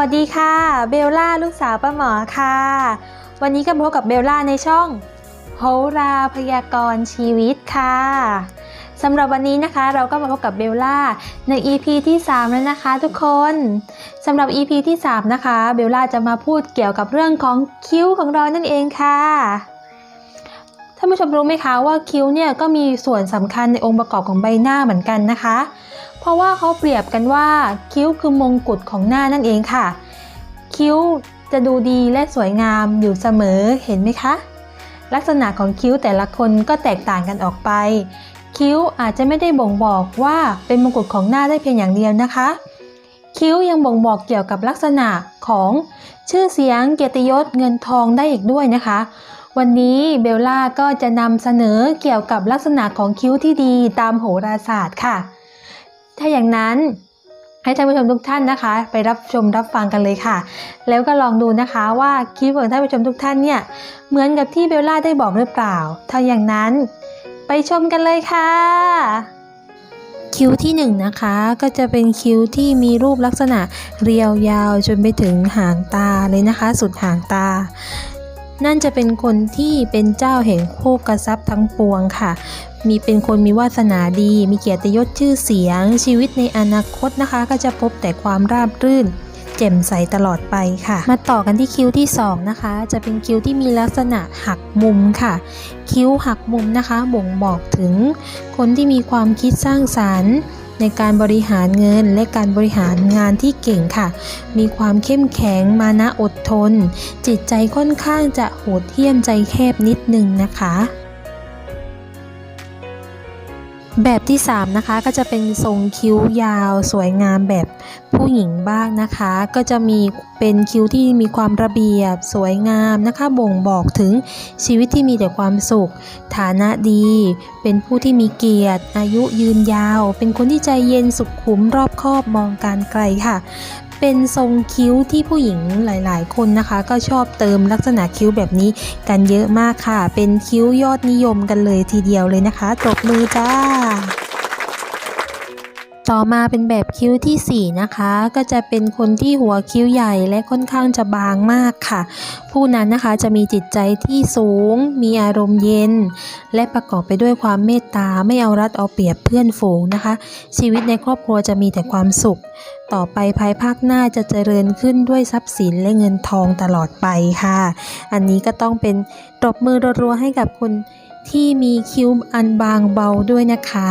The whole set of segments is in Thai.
วัสดีค่ะ เบลล่าลูกสาวป้าหมอค่ะ วันนี้ก็พบกับเบลล่าในช่องโหราพยากรณ์ชีวิตค่ะสำหรับวันนี้นะคะเราก็มาพบกับเบลล่าใน EP ที่ 3 แล้วนะคะทุกคนสำหรับ EP ที่ 3 นะคะ เบลล่าจะมาพูดเกี่ยวกับเรื่องของคิ้วของเรานั่นเองค่ะท่านผู้ชมรู้ไหมคะว่าคิ้วเนี่ยก็มีส่วนสำคัญในองค์ประกอบของใบหน้าเหมือนกันนะคะ เพราะว่าเขาเปรียบกันว่าคิ้วคือมงกุฎของหน้านั่นเองค่ะ คิ้วจะดูดีและสวยงามอยู่เสมอเห็นไหมคะ ลักษณะของคิ้วแต่ละคนก็แตกต่างกันออกไป คิ้วอาจจะไม่ได้บ่งบอกว่าเป็นมงกุฎของหน้าได้เพียงอย่างเดียวนะคะ คิ้วยังบ่งบอกเกี่ยวกับลักษณะของชื่อเสียงเกียรติยศเงินทองได้อีกด้วยนะคะ วันนี้เบลล่าก็จะนำเสนอเกี่ยวกับลักษณะของคิ้วที่ดีตามโหราศาสตร์ค่ะ ถ้าอย่างนั้นให้ท่านผู้ชมทุกท่านนะคะ ไปรับชมรับฟังกันเลยค่ะ แล้วก็ลองดูนะคะว่าคิ้วของท่านผู้ชมทุกท่านเนี่ยเหมือนกับที่เบลล่าได้บอกหรือเปล่า ถ้าอย่างนั้นไปชมกันเลยค่ะ คิ้วที่1นงนะคะก็จะเป็นคิ้วที่มีรูปลักษณะเรียวยาวจนไปถึงหางตาเลยนะคะ สุดหางตา นั่นจะเป็นคนที่เป็นเจ้าแห่งโภกทรัพย์ทั้งปวงค่ะ มีเป็นคนมีวาสนาดี มีเกียรติยศชื่อเสียง ชีวิตในอนาคตนะคะ ก็จะพบแต่ความราบรื่นแจ่มใสตลอดไปค่ะ มาต่อกันที่คิ้วที่สองนะคะ จะเป็นคิ้วที่มีลักษณะหักมุมค่ะ คิ้วหักมุมนะคะ บ่งบอกถึงคนที่มีความคิดสร้างสรรค์ในการบริหารเงินและการบริหารงานที่เก่งค่ะ มีความเข้มแข็งมานะอดทน จิตใจค่อนข้างจะโหดเหี้ยมใจแคบนิดนึงนะคะ แบบที่ 3 นะคะก็จะเป็นทรงคิ้วยาวสวยงามแบบผู้หญิงบ้างนะคะ ก็จะมีเป็นคิ้วที่มีความระเบียบสวยงามนะคะ บ่งบอกถึงชีวิตที่มีแต่ความสุข ฐานะดี เป็นผู้ที่มีเกียรติ อายุยืนยาว เป็นคนที่ใจเย็นสุขุมรอบคอบมองการไกลค่ะ เป็นทรงคิ้วที่ผู้หญิงหลาย ๆ คนนะคะ ก็ชอบเติมลักษณะคิ้วแบบนี้กันเยอะมากค่ะ เป็นคิ้วยอดนิยมกันเลยทีเดียวเลยนะคะตบมือจ้า ต่อมาเป็นแบบคิ้วทีสี่ 4 นะคะ ก็จะเป็นคนที่หัวคิ้วใหญ่และค่อนข้างจะบางมากค่ะ ผู้นั้นนะคะจะมีจิตใจที่สูง มีอารมณ์เย็น และประกอบไปด้วยความเมตตาไม่เอารัดเอาเปรียบเพื่อนฝูงนะคะ ชีวิตในครอบครัวจะมีแต่ความสุข ต่อไปภายภาคหน้าจะเจริญขึ้นด้วยทรัพย์สินและเงินทองตลอดไปค่ะ อันนี้ก็ต้องเป็นตบมือรัวๆให้กับคนที่มีคิ้วอันบางเบาด้วยนะคะ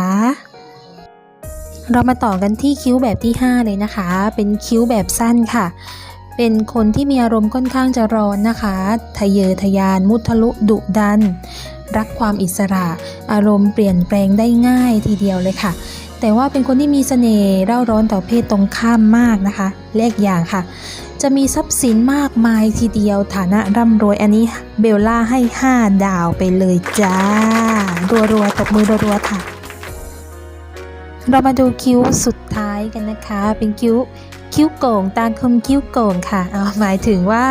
เรามาต่อกันที่คิ้วแบบที่ 5 เลยนะคะ เป็นคิ้วแบบสั้นค่ะ เป็นคนที่มีอารมณ์ค่อนข้างจะร้อนนะคะทะเยอทะยาน มุทะลุดุดัน รักความอิสระ อารมณ์เปลี่ยนแปลงได้ง่ายทีเดียวเลยค่ะ แต่ว่าเป็นคนที่มีเสน่ห์เร่าร้อนต่อเพศตรงข้ามมากนะคะ เลขอย่างค่ะ จะมีทรัพย์สินมากมายทีเดียว ฐานะร่ำรวยอันนี้เบลล่าให้ 5 ดาวไปเลยจ้า รัวๆตบมือรัวๆค่ะ เรามาดูคิ้วสุดท้ายกันนะคะ เป็นคิ้วคิ้วโก่งตาคมคิ้วโก่งค่ะเอาหมายถึงว่า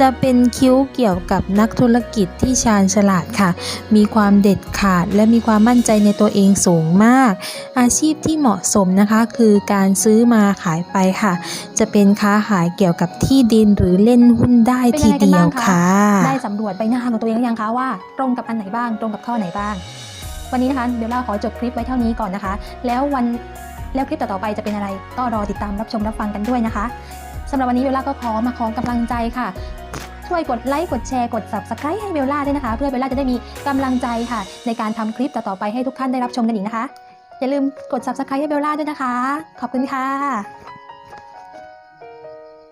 จะเป็นคิ้วเกี่ยวกับนักธุรกิจที่ชาญฉลาดค่ะ มีความเด็ดขาดและมีความมั่นใจในตัวเองสูงมาก อาชีพที่เหมาะสมนะคะคือการซื้อมาขายไปค่ะ จะเป็นค้าขายเกี่ยวกับที่ดินหรือเล่นหุ้นได้ทีเดียวค่ะ ได้สำรวจใบหน้าของตัวเองหรือยังคะว่า ตรงกับอันไหนบ้าง ตรงกับข้อไหนบ้าง วันนี้นะคะเบลล่าขอจบคลิปไว้เท่านี้ก่อนนะคะ แล้ววันแล้วคลิปต่อๆไปจะเป็นอะไร ก็รอติดตามรับชมรับฟังกันด้วยนะคะสำหรับวันนี้เบลล่าก็ขอมาขอกำลังใจค่ะ ช่วยกดไลค์กดแชร์กด subscribe ให้เบลล่าด้วยนะคะ เพื่อเบลล่าจะได้มีกำลังใจค่ะ ในการทำคลิปต่อๆไปให้ทุกท่านได้รับชมกันอีกนะคะ อย่าลืมกด subscribe ให้เบลล่าด้วยนะคะ ขอบคุณค่ะ